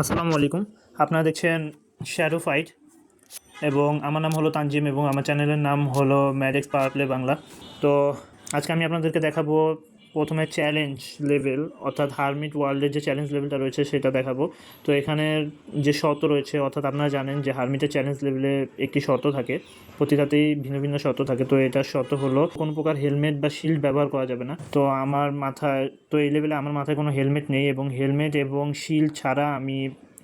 আসসালামু আলাইকুম। আপনারা দেখছেন শ্যাডো ফাইট এবং আমার নাম হলো তানজিম এবং আমার চ্যানেলের নাম হলো ম্যাডেক্স পাওয়ার প্লে বাংলা। তো আজকে আমি আপনাদেরকে দেখাবো প্রথমে চ্যালেঞ্জ লেভেল অর্থাৎ হারমিট ওয়ার্ল্ডের যে চ্যালেঞ্জ লেভেলটা রয়েছে সেটা দেখাবো। তো এখানে যে শর্ত রয়েছে, অর্থাৎ আপনারা জানেন যে হারমিটের চ্যালেঞ্জ লেভেলে একটি শর্ত থাকে, প্রতিটাতেই ভিন্ন ভিন্ন শর্ত থাকে। তো এটার শর্ত হলো, কোনো প্রকার হেলমেট বা শিল্ড ব্যবহার করা যাবে না। তো আমার মাথায়, তো এই লেভেলে আমার মাথায় কোনো হেলমেট নেই এবং হেলমেট এবং শিল্ড ছাড়া আমি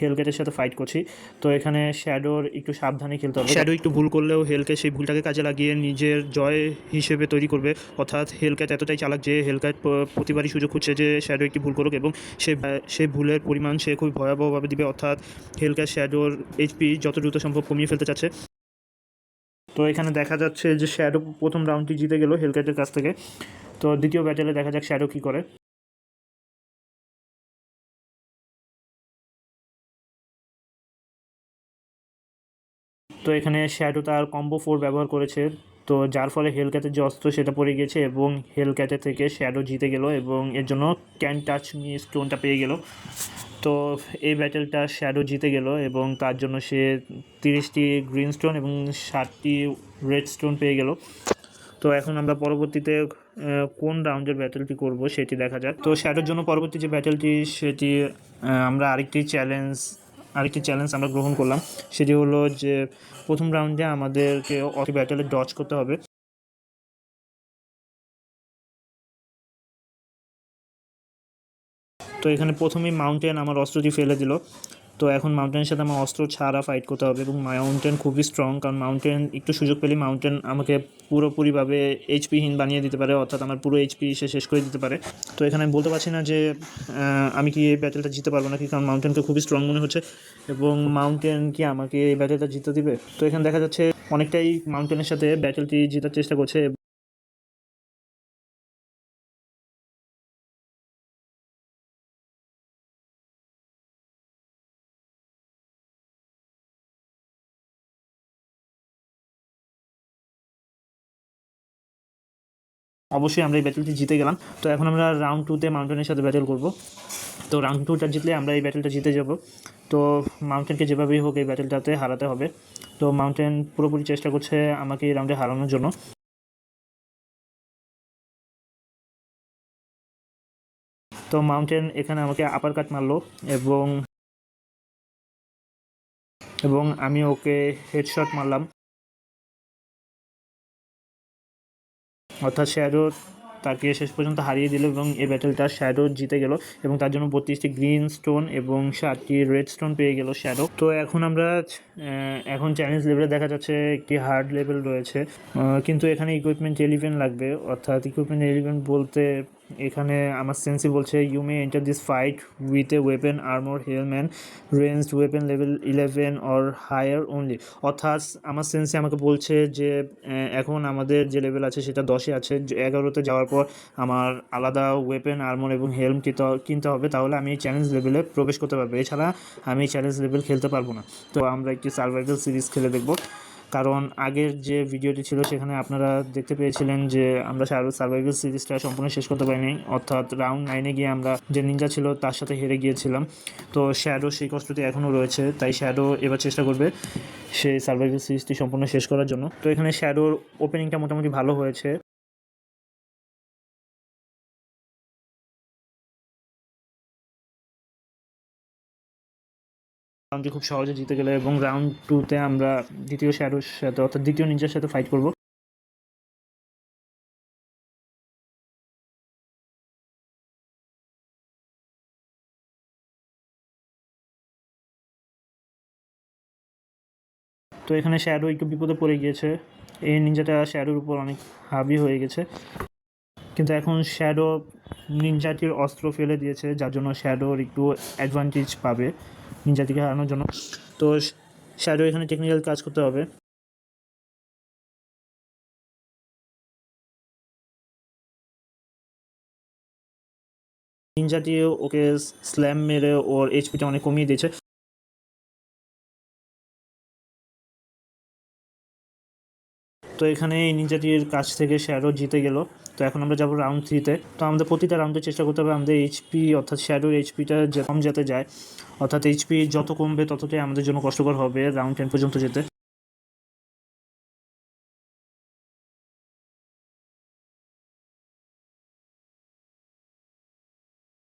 হেলকেটের সাথে ফাইট করছি। তো এখানে শ্যাডোর একটু সাবধানে খেলতে হবে। শ্যাডো একটু ভুল করলেও হেলকে সেই ভুলটাকে কাজে লাগিয়ে নিজের জয় হিসেবে তৈরি করবে। অর্থাৎ হেলক্যাট এতটাই চালাক যে হেলক্যাট প্রতিবারই সুযোগ খুঁজছে যে শ্যাডো একটি ভুল করুক এবং সে সে ভুলের পরিমাণ সে খুব ভয়াবহভাবে দিবে। অর্থাৎ হেলক্যাট শ্যাডোর এইচপি যত দ্রুত সম্ভব কমিয়ে ফেলতে চাচ্ছে। তো এখানে দেখা যাচ্ছে যে শ্যাডো প্রথম রাউন্ডটি জিতে গেল হেলক্যাটের কাছ থেকে। তো দ্বিতীয় ব্যাটেলে দেখা যাক শ্যাডো কী করে। তো এখানে শ্যাডো তার কম্বো ফোর ব্যবহার করেছে। তো যার ফলে হেলক্যাটের যে অস্ত্র সেটা পড়ে গিয়েছে এবং হেলক্যাটের থেকে শ্যাডো জিতে গেল এবং এর জন্য ক্যান টাচ মি স্টোনটা পেয়ে গেল। তো এই ব্যাটেলটা শ্যাডো জিতে গেল এবং তার জন্য সে তিরিশটি গ্রিন স্টোন এবং ষাটটি রেড স্টোন পেয়ে গেল। তো এখন আমরা পরবর্তীতে কোন রাউন্ডের ব্যাটেলটি করব সেটি দেখা যাক। তো শ্যাডোর জন্য পরবর্তী যে ব্যাটেলটি সেটি আমরা আরেকটি চ্যালেঞ্জ আরেকটি চ্যালেঞ্জ আমরা গ্রহণ করলাম, সেটি হলো যে প্রথম রাউন্ডে আমাদেরকে অতি ব্যাটেলে ডচ করতে হবে। তো এখানে প্রথমেই মাউন্টেন আমার অস্ত্রটি ফেলে দিল। তো এখন মাউন্টেনের সাথে আমার অস্ত্র ছাড়া ফাইট করতে হবে এবং মাউন্টেন খুবই স্ট্রং কারণ মাউন্টেন একটু সুযোগ পেলে মাউন্টেন আমাকে পুরোপুরিভাবে এইচপিহীন বানিয়ে দিতে পারে, অর্থাৎ আমার পুরো এইচপি সে শেষ করে দিতে পারে। তো এখানে আমি বলতে পারছি না যে আমি কি এই ব্যাটেলটা জিতে পারব নাকি, কারণ মাউন্টেনকে খুবই স্ট্রং মনে হচ্ছে এবং মাউন্টেন কি আমাকে এই ব্যাটেলটা জিতে দিবে? তো এখানে দেখা যাচ্ছে অনেকটাই মাউন্টেনের সাথে ব্যাটেলটি জেতার চেষ্টা করছে অবশ্যই আমরা এই ব্যাটেলটি জিতে গেলাম। তো এখন আমরা রাউন্ড টুতে মাউন্টেনের সাথে ব্যাটেল করব। তো রাউন্ড টুটা জিতলে আমরা এই ব্যাটেলটা জিতে যাব। তো মাউন্টেনকে যেভাবেই হোক এই ব্যাটেলটাতে হারাতে হবে। তো মাউন্টেন পুরোপুরি চেষ্টা করছে আমাকে এই রাউন্ডে হারানোর জন্য। তো মাউন্টেন এখানে আমাকে আপার কাট মারলো এবং এবং আমি ওকে হেডশট মারলাম। অর্থাৎ শ্যাডো তাকে শেষ পর্যন্ত হারিয়ে দিল এবং এই ব্যাটেলটা শ্যাডো জিতে গেল এবং তার জন্য বত্রিশটি গ্রিন স্টোন এবং সাতটি রেড স্টোন পেয়ে গেল শ্যাডো তো এখন আমরা এখন চ্যালেঞ্জ লেভেলে দেখা যাচ্ছে একটি হার্ড লেভেল রয়েছে। কিন্তু এখানে ইকুইপমেন্ট এলিভেন লাগবে। অর্থাৎ ইকুইপমেন্ট এলিভেন বলতে এখানে আমার সেন্সি বলছে you may enter this fight with a weapon armor helm and ranged weapon level eleven or higher only অর্থাৎ আমার সেন্সি আমাকে বলছে যে এখন আমাদের যে লেভেল আছে সেটা দশে আছে। এগারোতে যাওয়ার পর আমার আলাদা ওয়েপেন আর্মোর এবং হেলম কিনতে হবে, তাহলে আমি চ্যালেঞ্জ লেভেলে প্রবেশ করতে পারব। এছাড়া আমি চ্যালেঞ্জ লেভেল খেলতে পারব না। তো আমরা একটি সার্ভাইভাল সিরিজ খেলে দেখব। কারণ আগের যে ভিডিওটি ছিল সেখানে আপনারা দেখতে পেয়েছিলেন যে আমরা সার্ভাইভাল সিরিজটা সম্পূর্ণ শেষ করতে পারিনি। অর্থাৎ রাউন্ড নাইনে গিয়ে আমরা যে নিঞ্জা ছিল তার সাথে হেরে গিয়েছিলাম। তো শ্যাডো সেই কষ্টটি এখনও রয়েছে, তাই শ্যাডো এবার চেষ্টা করবে সেই সার্ভাইভাল সিরিজটি সম্পূর্ণ শেষ করার জন্য। তো এখানে শ্যাডোর ওপেনিংটা মোটামুটি ভালো হয়েছে। রাউন্ডটি খুব সহজে জিতে গেলে এবং রাউন্ড টুতে আমরা দ্বিতীয় শ্যাডোর সাথে, অর্থাৎ দ্বিতীয় নিনজার সাথে ফাইট করব। তো এখানে শ্যাডো একটু বিপদে পড়ে গিয়েছে। এই নিনজাটা শ্যাডোর উপর অনেক হাবি হয়ে গেছে। কিন্তু এখন শ্যাডো নিনজাটির অস্ত্র ফেলে দিয়েছে, যার জন্য শ্যাডোর একটু অ্যাডভান্টেজ পাবে। নিনজাটিকে হারানোর জন্য। তো স্যারও এখানে টেকনিক্যাল কাজ করতে হবে। নিনজাটি ওকে স্ল্যাম মেরে ওর এইচপিটা অনেক কমিয়ে দিয়েছে। তো এখানে এই কাছ থেকে শ্যাডো জিতে গেল। তো এখন আমরা যাব রাউন্ড থ্রিতে তো। আমাদের প্রতিটা রাউন্ডে চেষ্টা করতে হবে আমাদের এইচপি অর্থাৎ শ্যাডোর এইচপিটা কম যাতে যায়। অর্থাৎ এইচপি যত কমবে ততটাই আমাদের জন্য কষ্টকর হবে রাউন্ড টেন পর্যন্ত যেতে।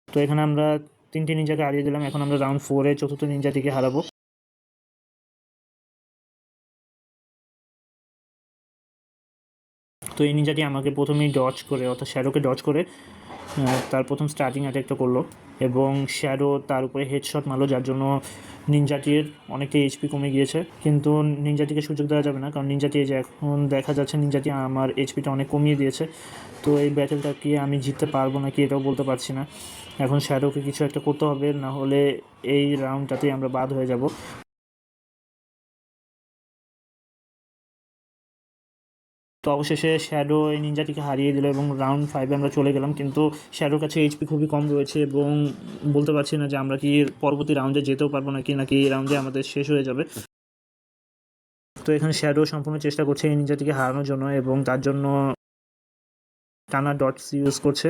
তো এখানে আমরা তিনটে নিনজাকে হারিয়ে দিলাম। এখন আমরা রাউন্ড ফোরে চতুর্থ নিনজাটিকে হারাবো। তো এই নিনজাটি আমাকে প্রথমেই ডচ করে, অর্থাৎ শ্যাডোকে ডচ করে তার প্রথম স্টার্টিং অ্যাটাকটা করল এবং শ্যাডো তার উপরে হেডশট মারলো, যার জন্য নিনজাটির অনেকটা এইচপি কমে গিয়েছে। কিন্তু নিনজাটিকে সুযোগ দেওয়া যাবে না, কারণ নিনজাটি যে এখন দেখা যাচ্ছে নিনজাটি আমার এইচপিটা অনেক কমিয়ে দিয়েছে। তো এই ব্যাটেলটা কি আমি জিততে পারব নাকি এটাও বলতে পারছি না। এখন শ্যাডোকে কিছু একটা করতে হবে, না হলে এই রাউন্ডটাতেই আমরা বাদ হয়ে যাব। তো অবশেষে শ্যাডো এই নিনজাটিকে হারিয়ে দিল এবং রাউন্ড ফাইভে আমরা চলে গেলাম। কিন্তু শ্যাডোর কাছে এইচপি খুবই কম রয়েছে এবং বলতে পারছি না যে আমরা কি পরবর্তী রাউন্ডে যেতেও পারব নাকি নাকি এই রাউন্ডে আমাদের শেষ হয়ে যাবে। তো এখানে শ্যাডো সম্পূর্ণ চেষ্টা করছে এই নিনজাটিকে হারানোর জন্য এবং তার জন্য টানা ডটস ইউজ করছে।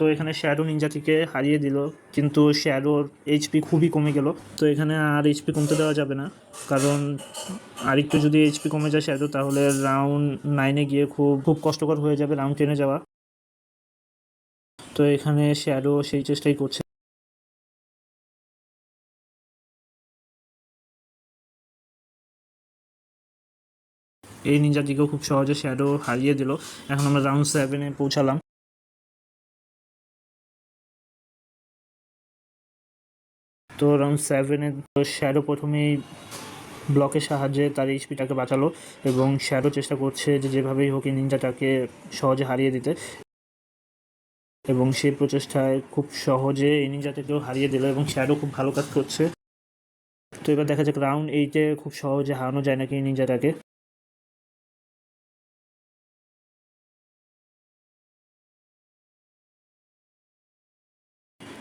তো এখানে শ্যাডো নিনজাটিকে হারিয়ে দিল। কিন্তু শ্যাডোর এইচপি খুবই কমে গেল। তো এখানে আর এইচপি কমতে দেওয়া যাবে না। কারণ আরেকটু যদি এইচপি কমে যায় শ্যাডো তাহলে রাউন্ড নাইনে গিয়ে খুব খুব কষ্টকর হয়ে যাবে রাউন্ড টেনে যাওয়া। তো এখানে শ্যাডো সেই চেষ্টাই করছে। এই নিনজাটিকেও খুব সহজে শ্যাডো হারিয়ে দিল। এখন আমরা রাউন্ড সেভেনে পৌঁছালাম। তো রাউন্ড সেভেনে তো শ্যাডো প্রথমেই ব্লকের সাহায্যে তার এইচপিটাকে বাঁচালো এবং শ্যাডো চেষ্টা করছে যে যেভাবেই হোক নিনজাটাকে সহজে হারিয়ে দিতে। এবং সেই প্রচেষ্টায় খুব সহজে এই হারিয়ে দিল এবং শ্যাডো খুব ভালো কাজ করছে। তো এবার দেখা যাক রাউন্ড এইটে খুব সহজে হারানো যায় নাকি নিনজাটাকে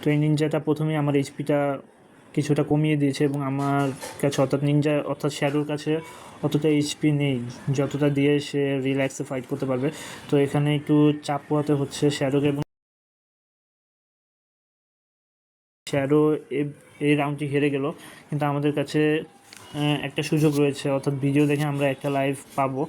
তো এই নিনজাটা প্রথমেই আমার এইচপিটা কিছুটা কমিয়ে দিয়েছে এবং আমার কাছে অর্থাৎ নিনজা অর্থাৎ শ্যাডোর কাছে অতটা এইচপি নেই। যতটা দিয়ে সে রিল্যাক্সে ফাইট করতে পারবে। তো এখানে একটু চাপ পোহাতে হচ্ছে শ্যাডোকে এবং শ্যাডো এই রাউন্ডটি হেরে গেল। কিন্তু আমাদের কাছে একটা সুযোগ রয়েছে। অর্থাৎ ভিডিও দেখে আমরা একটা লাইভ পাবো।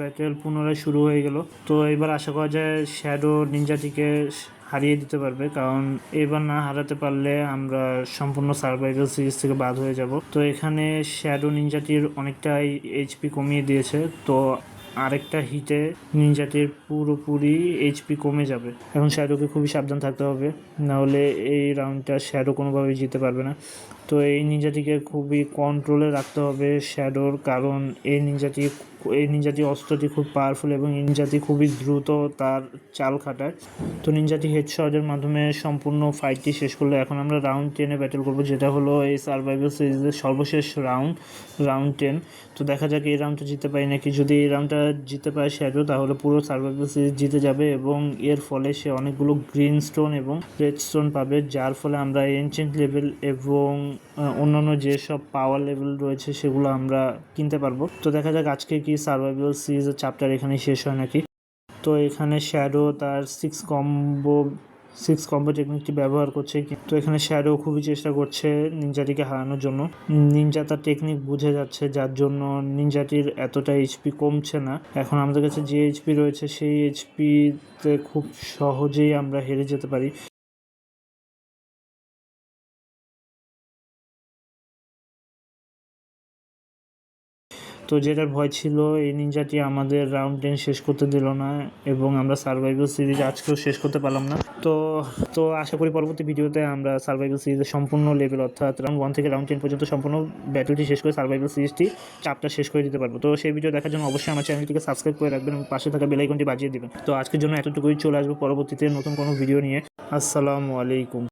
ব্যাটেল পুনরায় শুরু হয়ে গেল। তো এবার আশা করা যায় শ্যাডো নিনজাটিকে হারিয়ে দিতে পারবে, কারণ এবার না হারাতে পারলে আমরা সম্পূর্ণ সার্ভাইভাল সিরিজ থেকে বাদ হয়ে যাব। তো এখানে শ্যাডো নিনজাটির অনেকটাই এইচপি কমিয়ে দিয়েছে, তো আরেকটা হিটে নিনজাটির পুরোপুরি এইচপি কমে যাবে। এখন শ্যাডোকে খুবই সাবধান থাকতে হবে নাহলে এই রাউন্ডটা শ্যাডো কোনোভাবেই জিতে পারবে না। তো এই নিনজাটিকে খুবই কন্ট্রোলে রাখতে হবে শ্যাডোর কারণ এই নিনজাটি এই নিনজাটি অস্ত্রটি খুব পাওয়ারফুল এবং এই নিনজাটি খুবই দ্রুত তার চাল খাটায়। তো নিনজাটি হেডশটের মাধ্যমে সম্পূর্ণ ফাইটটি শেষ করল। এখন আমরা রাউন্ড টেনে ব্যাটেল করব, যেটা হলো এই সার্ভাইভাল সিরিজের সর্বশেষ রাউন্ড রাউন্ড টেন তো দেখা যাক এই রাউন্ডটা জিতে পারি নাকি। যদি এই রাউন্ডটা জিতে পারে শ্যাডো তাহলে পুরো সার্ভাইভাল সিরিজ জিতে যাবে এবং এর ফলে সে অনেকগুলো গ্রিন স্টোন এবং রেড স্টোন পাবে, যার ফলে আমরা এনচেন্ট লেভেল এবং অন্যান্য যেসব পাওয়ার লেভেল রয়েছে সেগুলো আমরা কিনতে পারব। তো দেখা যাক আজকে কি সার্ভাইভাল সিরিজের চ্যাপ্টার এখানে শেষ হয় নাকি? তো এখানে শ্যাডো তার সিক্স কম্বো সিক্স কম্বো টেকনিকটি ব্যবহার করছে কিন্তু এখানে শ্যাডো খুবই চেষ্টা করছে নিনজাটিকে হারানোর জন্য। নিনজা তার টেকনিক বুঝে যাচ্ছে, যার জন্য নিনজাটির এতটা এইচপি কমছে না। এখন আমাদের কাছে যে এইচপি রয়েছে, সেই এইচপিতে খুব সহজেই আমরা হেরে যেতে পারি। তো যেটার ভয় ছিল, এই নিনজাটি আমাদের রাউন্ড টেন শেষ করতে দিল না এবং আমরা সার্ভাইভাল সিরিজ আজকেও শেষ করতে পারলাম না। তো তো আশা করি পরবর্তী ভিডিওতে আমরা সার্ভাইভাল সিরিজের সম্পূর্ণ লেভেল অর্থাৎ রাউন্ড ওয়ান থেকে রাউন্ড টেন পর্যন্ত সম্পূর্ণ ব্যাটেলটি শেষ করে সার্ভাইভাল সিরিজটি চাপটা শেষ করে দিতে পারব। তো সেই ভিডিও দেখার জন্য অবশ্যই আমার চ্যানেলটিকে সাবস্ক্রাইব করে রাখবেন এবং পাশে থাকা বেলাইকনটি বাজিয়ে দেবেন। তো আজকের জন্য এতটুকুই, চলে আসব পরবর্তীতে নতুন কোনো ভিডিও নিয়ে। আসসালামু আলাইকুম।